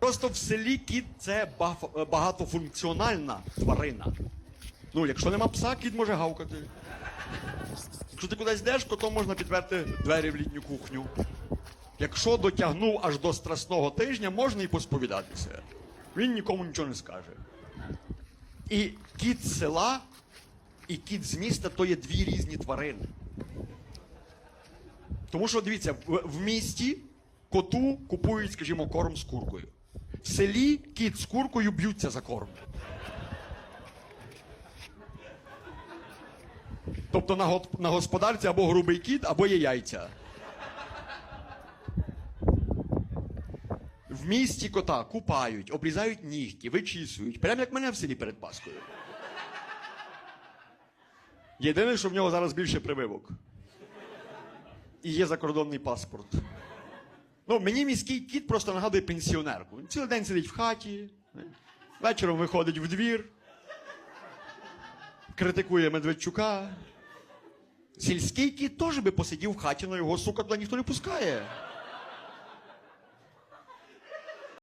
Просто в селі кіт це багатофункціональна тварина. Ну, якщо нема пса, кіт може гавкати. Якщо ти кудись йдеш, то можна підверти двері в літню кухню. Якщо дотягнув аж до страсного тижня, можна і посповідатися. Він нікому нічого не скаже. І кіт з села і кіт з міста то є дві різні тварини. Тому що дивіться, в, в місті коту купують, скажімо, корм з куркою. В селі кіт з куркою б'ються за корм. Тобто на, гот- на господарці або грубий кіт, або є яйця. В місті кота купають, обрізають нігті, вичісують. Прямо як мене в селі перед Паскою. Єдине, що в нього зараз більше прививок. І є закордонний паспорт. Ну, мені міський кіт просто нагадує пенсіонерку. Він цілий день сидить в хаті, вечором виходить в двір, критикує Медведчука. Сільський кіт теж би посидів в хаті, але його сука туди ніхто не пускає.